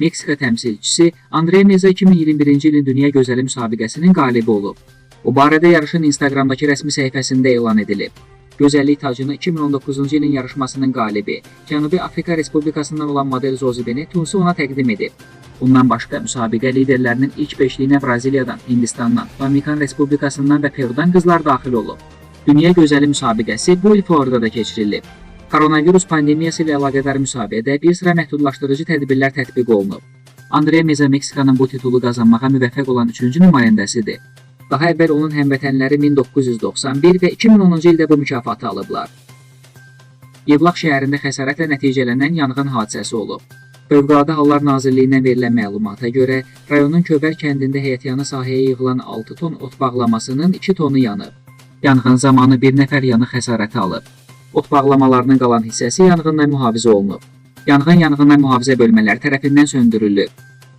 Meksika təmsilçisi Andrey Meza 2021-ci ilin Dünya Gözəli müsabiqəsinin qalibi olub. Bu barədə yarışın Instagramdakı rəsmi səhifəsində elan edilib. Gözəllik tacını 2019-cu ilin yarışmasının qalibi, Cənubi Afrika Respublikasından olan model Zozi Bene Tunsi ona təqdim edib. Bundan başqa müsabiqə liderlərinin ilk beşliyinə Braziliyadan, Hindistandan, Dominikan Respublikasından və Perudan qızlar daxil olub. Dünya Gözəli müsabiqəsi bu il Floridada keçirilib. Koronavirus pandemiyası ilə əlaqədar müsabiqədə bir sıra məhdudlaşdırıcı tədbirlər tətbiq olunub. Andrey Meza Meksikanın bu titulu qazanmağa müvəffəq olan üçüncü nümayəndəsidir. Daha əvvəl onun həmvətənləri 1991 və 2010-cu ildə bu mükafatı alıblar. Yevlax şəhərində xəsarətlə nəticələnən yanğın hadisəsi olub. Fövqəladə Hallar Nazirliyindən verilən məlumata görə, rayonun Köbər kəndində həyətyanı sahəyə yığılan 6 ton ot bağlamasının 2 tonu yanıb. Yanğın zamanı bir nəfər yanı xəsarəti alıb. Ot bağlamalarının qalan hissəsi yanğından mühafizə olunub. Yanğın yanğından mühafizə bölmələri tərəfindən söndürülüb.